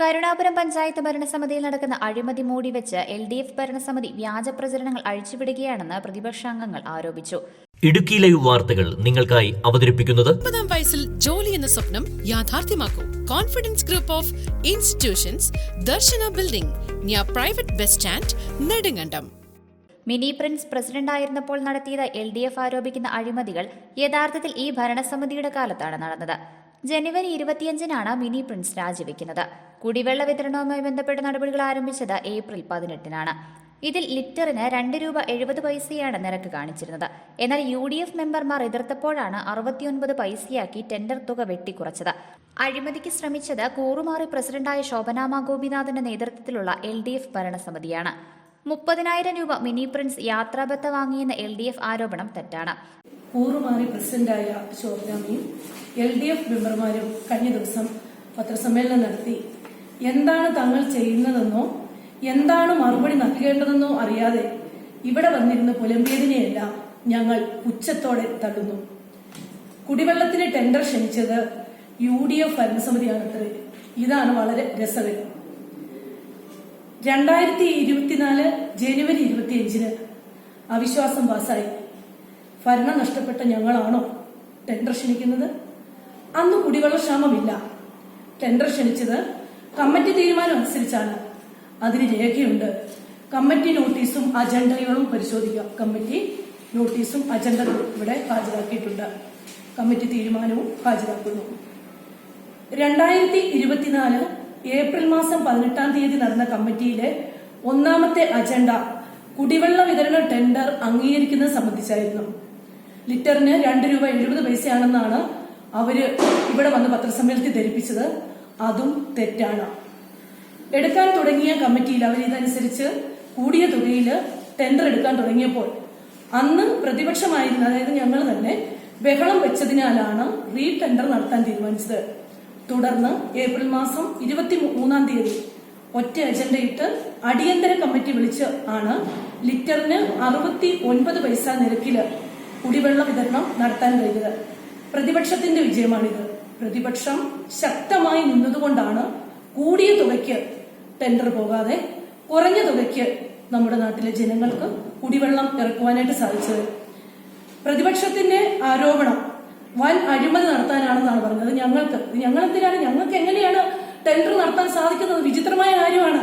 കരുണാപുരം പഞ്ചായത്ത് ഭരണസമിതിയിൽ നടക്കുന്ന അഴിമതി മൂടിവെച്ച് L D F ഭരണസമിതി വ്യാജ പ്രചരണങ്ങൾ അഴിച്ചുവിടുകയാണെന്ന് പ്രതിപക്ഷാംഗങ്ങൾ ആരോപിച്ചു. ഇടുക്കി ലൈവ് വാർത്തകൾ നിങ്ങൾക്കായി അവതരിപ്പിക്കുന്നത് മുപ്പതാം വയസ്സിൽ ജോലി എന്ന സ്വപ്നം യാഥാർത്ഥ്യമാക്കൂ. Confidence group of institutions Darshana building private bus stand Nedumkandam. Mini Prince പ്രസിഡന്റായിരുന്നപ്പോൾ നടത്തിയത് എൽ ഡി എഫ് ആരോപിക്കുന്ന അഴിമതികൾ യഥാർത്ഥത്തിൽ ഈ ഭരണസമിതിയുടെ കാലത്താണ് നടന്നത്. ജനുവരി ഇരുപത്തിയഞ്ചിനാണ് മിനി പ്രിൻസ് രാജിവെക്കുന്നത്. കുടിവെള്ള വിതരണവുമായി ബന്ധപ്പെട്ട നടപടികൾ ആരംഭിച്ചത് ഏപ്രിൽ പതിനെട്ടിനാണ്. ഇതിൽ ലിറ്ററിന് രണ്ട് രൂപ എഴുപത് പൈസയാണ് നിരക്ക് കാണിച്ചിരുന്നത്. എന്നാൽ യു ഡി എഫ് മെമ്പർമാർ എതിർത്തപ്പോഴാണ് അറുപത്തിയൊൻപത് പൈസയാക്കി ടെൻഡർ തുക വെട്ടിക്കുറച്ചത്. അഴിമതിക്ക് ശ്രമിച്ചത് കൂറുമാറി പ്രസിഡന്റായ ശോഭനാമ ഗോപിനാഥിന്റെ നേതൃത്വത്തിലുള്ള എൽ ഡി എഫ് ഭരണസമിതിയാണ്. മുപ്പതിനായിരം രൂപ മിനി പ്രിൻസ് യാത്രാബത്ത വാങ്ങിയെന്ന എൽ ഡി എഫ് ആരോപണം തെറ്റാണ്. കൂറുമാറി പ്രസിഡന്റായ ശോഭനാമയും എൽ ഡി എഫ് മെമ്പർമാരും കഴിഞ്ഞ ദിവസം പത്രസമ്മേളനം നടത്തി എന്താണ് തങ്ങൾ ചെയ്യുന്നതെന്നോ എന്താണ് മറുപടി നൽകേണ്ടതെന്നോ അറിയാതെ ഇവിടെ വന്നിരുന്ന പുലമ്പിയതിനെയെല്ലാം ഞങ്ങൾ ഉച്ചത്തോടെ തള്ളുന്നു. കുടിവെള്ളത്തിന് ടെൻഡർ ക്ഷണിച്ചത് യു ഡി എഫ് ഭരണസമിതിയാണത്രേ. ഇതാണ് വളരെ രസകരം. രണ്ടായിരത്തി ഇരുപത്തിനാല് ജനുവരി ഇരുപത്തിയഞ്ചിന് അവിശ്വാസം പാസായി. ഭരണം നഷ്ടപ്പെട്ട ഞങ്ങളാണോ ടെൻഡർ ക്ഷണിക്കുന്നത്? അന്ന് കുടിവെള്ള ക്ഷാമമില്ല ടെൻഡർ ക്ഷണിച്ചത് കമ്മിറ്റി തീരുമാനം അനുസരിച്ചാണ്. അതിന് രേഖയുണ്ട്. കമ്മിറ്റി നോട്ടീസും അജണ്ടകളും പരിശോധിക്കാം. കമ്മിറ്റി നോട്ടീസും അജണ്ടകളും ഇവിടെ ഹാജരാക്കിയിട്ടുണ്ട്. കമ്മിറ്റി തീരുമാനവും ഹാജരാക്കുന്നു. രണ്ടായിരത്തി ഇരുപത്തിനാല് ഏപ്രിൽ മാസം പതിനെട്ടാം തീയതി നടന്ന കമ്മിറ്റിയിലെ ഒന്നാമത്തെ അജണ്ട കുടിവെള്ള വിതരണ ടെൻഡർ അംഗീകരിക്കുന്നത് സംബന്ധിച്ചായിരുന്നു. ലിറ്ററിന് രണ്ട് രൂപ എഴുപത് പൈസയാണെന്നാണ് അവർ ഇവിടെ വന്ന് പത്രസമ്മേളനത്തിൽ ധരിപ്പിച്ചത്. അതും തെറ്റാണ്. എടുക്കാൻ തുടങ്ങിയ കമ്മിറ്റിയിൽ അവർ ഇതനുസരിച്ച് കൂടിയ തുകയിൽ ടെൻഡർ എടുക്കാൻ തുടങ്ങിയപ്പോൾ അന്ന് പ്രതിപക്ഷമായിരുന്ന അതായത് ഞങ്ങൾ തന്നെ ബഹളം വെച്ചതിനാലാണ് റീ ടെൻഡർ നടത്താൻ തീരുമാനിച്ചത്. തുടർന്ന് ഏപ്രിൽ മാസം ഇരുപത്തി മൂന്നാം തീയതി ഒറ്റ അജണ്ടയിട്ട് അടിയന്തര കമ്മിറ്റി വിളിച്ച് ആണ് ലിറ്ററിന് അറുപത്തി ഒൻപത് പൈസ നിരക്കിൽ കുടിവെള്ള വിതരണം നടത്താൻ കഴിഞ്ഞത്. പ്രതിപക്ഷത്തിന്റെ വിജയമാണിത്. പ്രതിപക്ഷം ശക്തമായി നിന്നതുകൊണ്ടാണ് കൂടിയ തുകയ്ക്ക് ടെൻഡർ പോകാതെ കുറഞ്ഞ തുകയ്ക്ക് നമ്മുടെ നാട്ടിലെ ജനങ്ങൾക്ക് കുടിവെള്ളം ഇറക്കുവാനായിട്ട് സാധിച്ചത്. പ്രതിപക്ഷത്തിന്റെ ആരോപണം വൻ അഴിമതി നടത്താനാണെന്നാണ് പറഞ്ഞത്. ഞങ്ങൾക്ക് ഞങ്ങൾ എന്തിനാണ് ഞങ്ങൾക്ക് എങ്ങനെയാണ് ടെൻഡർ നടത്താൻ സാധിക്കുന്നത്? വിചിത്രമായ കാര്യമാണ്.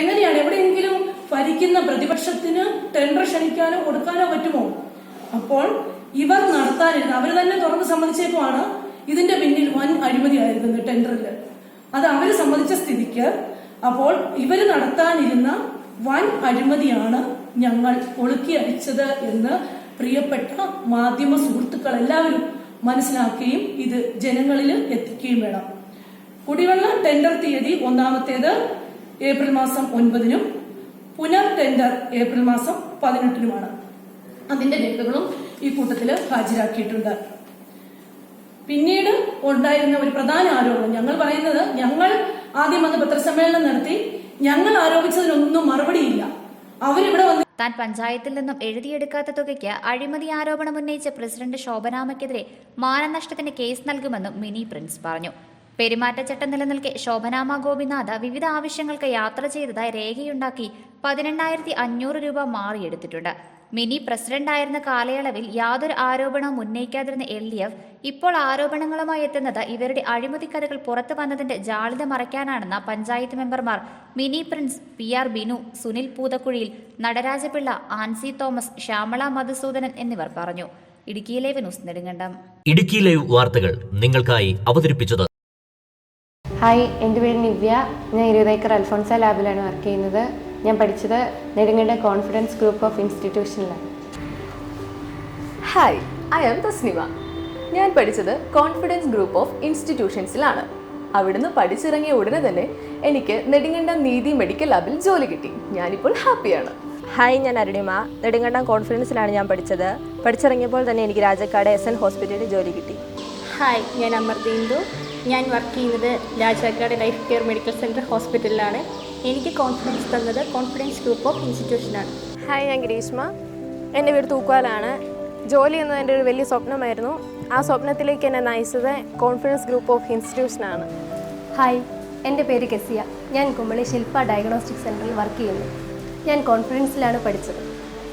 എങ്ങനെയാണ്? എവിടെയെങ്കിലും ഭരിക്കുന്ന പ്രതിപക്ഷത്തിന് ടെൻഡർ ക്ഷണിക്കാനോ കൊടുക്കാനോ പറ്റുമോ? അപ്പോൾ ഇവർ നടത്താനിരുന്ന അവർ തന്നെ തുറന്ന് സമ്മതിച്ചേക്കുമാണ് ഇതിന്റെ പിന്നിൽ വൻ അഴിമതിയായിരുന്നു ടെൻഡറിൽ അത് അവർ സംബന്ധിച്ച സ്ഥിതിക്ക് അപ്പോൾ ഇവർ നടത്താനിരുന്ന വൻ അഴിമതിയാണ് ഞങ്ങൾ ഒളുക്കി അടിച്ചത് എന്ന് പ്രിയപ്പെട്ട മാധ്യമ സുഹൃത്തുക്കൾ എല്ലാവരും മനസ്സിലാക്കുകയും ഇത് ജനങ്ങളിൽ എത്തിക്കുകയും വേണം. കുടിവെള്ള ടെൻഡർ തീയതി ഒന്നാമത്തേത് ഏപ്രിൽ മാസം ഒൻപതിനും പുനർ ടെൻഡർ ഏപ്രിൽ മാസം പതിനെട്ടിനുമാണ്. അതിന്റെ രേഖകളും ഈ കൂട്ടത്തിൽ ഹാജരാക്കിയിട്ടുണ്ട്. പിന്നീട് ഉണ്ടായിരുന്ന ഒരു പ്രധാന ആരോപണം. ഞങ്ങൾ പറയുന്നത് ഞങ്ങൾ ആദ്യം വന്ന് പത്രസമ്മേളനം നടത്തി. ഞങ്ങൾ ആരോപിച്ചതിനൊന്നും മറുപടിയില്ല. അവരിവിടെ വന്ന് താൻ പഞ്ചായത്തിൽ നിന്നും എഴുതിയെടുക്കാത്ത തുകയ്ക്ക് അഴിമതി ആരോപണം ഉന്നയിച്ച പ്രസിഡന്റ് ശോഭനാമയ്ക്കെതിരെ മാനനഷ്ടത്തിന് കേസ് നൽകുമെന്നും മിനി പ്രിൻസ് പറഞ്ഞു. പെരുമാറ്റച്ചട്ടം നിലനിൽക്കെ ശോഭനാമ ഗോപിനാഥ് വിവിധ ആവശ്യങ്ങൾക്ക് യാത്ര ചെയ്തതായി രേഖയുണ്ടാക്കി പതിനെണ്ണായിരത്തി അഞ്ഞൂറ് രൂപ മാറിയെടുത്തിട്ടുണ്ട്. മിനി പ്രസിഡന്റായിരുന്ന കാലയളവിൽ യാതൊരു ആരോപണവും ഉന്നയിക്കാതിരുന്ന എൽ ഡി എഫ് ഇപ്പോൾ ആരോപണങ്ങളുമായി എത്തുന്നത് ഇവരുടെ അഴിമതി കഥകൾ പുറത്തു വന്നതിന്റെ ജാളിത മറയ്ക്കാനാണെന്ന പഞ്ചായത്ത് മെമ്പർമാർ Mini Prince P R Binu Sunil Poothakuzhiyil Nataraja Pillai Ancy Thomas Shyamala Madhusoodanan എന്നിവർ പറഞ്ഞു. ഇടുക്കിയിലെ ന്യൂസ് നെടുങ്കണ്ടം. ഇടുക്കി ലൈവ് വാർത്തകൾ നിങ്ങൾക്കായി അവതരിപ്പിച്ചത് ഹായ് എന്റെ പേര് നിവ്യ. ഞാൻ ഇരുപതേക്കർ അൽഫോൺസ ലാബിലാണ് വർക്ക് ചെയ്യുന്നത്. ഞാൻ പഠിച്ചത് നെടുങ്ങയുടെ കോൺഫിഡൻസ് ഗ്രൂപ്പ് ഓഫ് ഇൻസ്റ്റിറ്റ്യൂഷനിലാണ്. ഹായ് ഐ ആം തസ്നിമ ഞാൻ പഠിച്ചത് കോൺഫിഡൻസ് ഗ്രൂപ്പ് ഓഫ് ഇൻസ്റ്റിറ്റ്യൂഷൻസിലാണ്. അവിടുന്ന് പഠിച്ചിറങ്ങിയ ഉടനെ തന്നെ എനിക്ക് നെടുങ്ങണ്ടം നീതി മെഡിക്കൽ ലാബിൽ ജോലി കിട്ടി. ഞാനിപ്പോൾ ഹാപ്പിയാണ്. ഹായ് ഞാൻ അരുണിമ. നെടുങ്കണ്ടം കോൺഫിഡൻസിലാണ് ഞാൻ പഠിച്ചത്. പഠിച്ചിറങ്ങിയപ്പോൾ തന്നെ എനിക്ക് രാജക്കാട് എസ് എൻ ഹോസ്പിറ്റലിൽ ജോലി കിട്ടി. ഹായ് ഞാൻ അമർദീന്ദു. ഞാൻ വർക്ക് ചെയ്യുന്നത് Rajakkad life care medical centre ഹോസ്പിറ്റലിലാണ് എനിക്ക് കോൺഫിഡൻസ് തന്നത് കോൺഫിഡൻസ് ഗ്രൂപ്പ് ഓഫ് ഇൻസ്റ്റിറ്റ്യൂഷനാണ് ഹായ് ഞാൻ ഗ്രീഷ്മ. എന്റെ വീട് തൂക്കാലാണ് ജോലി എന്നത് എന്റെ ഒരു വലിയ സ്വപ്നമായിരുന്നു. ആ സ്വപ്നത്തിലേക്ക് എന്നെ നയിച്ചത് കോൺഫിഡൻസ് ഗ്രൂപ്പ് ഓഫ് ഇൻസ്റ്റിറ്റ്യൂഷനാണ് ഹായ് എന്റെ പേര് കെസിയ. ഞാൻ കുമ്പളി ശില്പ ഡയഗ്നോസ്റ്റിക് സെന്ററിൽ വർക്ക് ചെയ്യുന്നു. ഞാൻ കോൺഫിഡൻസിലാണ് പഠിച്ചത്.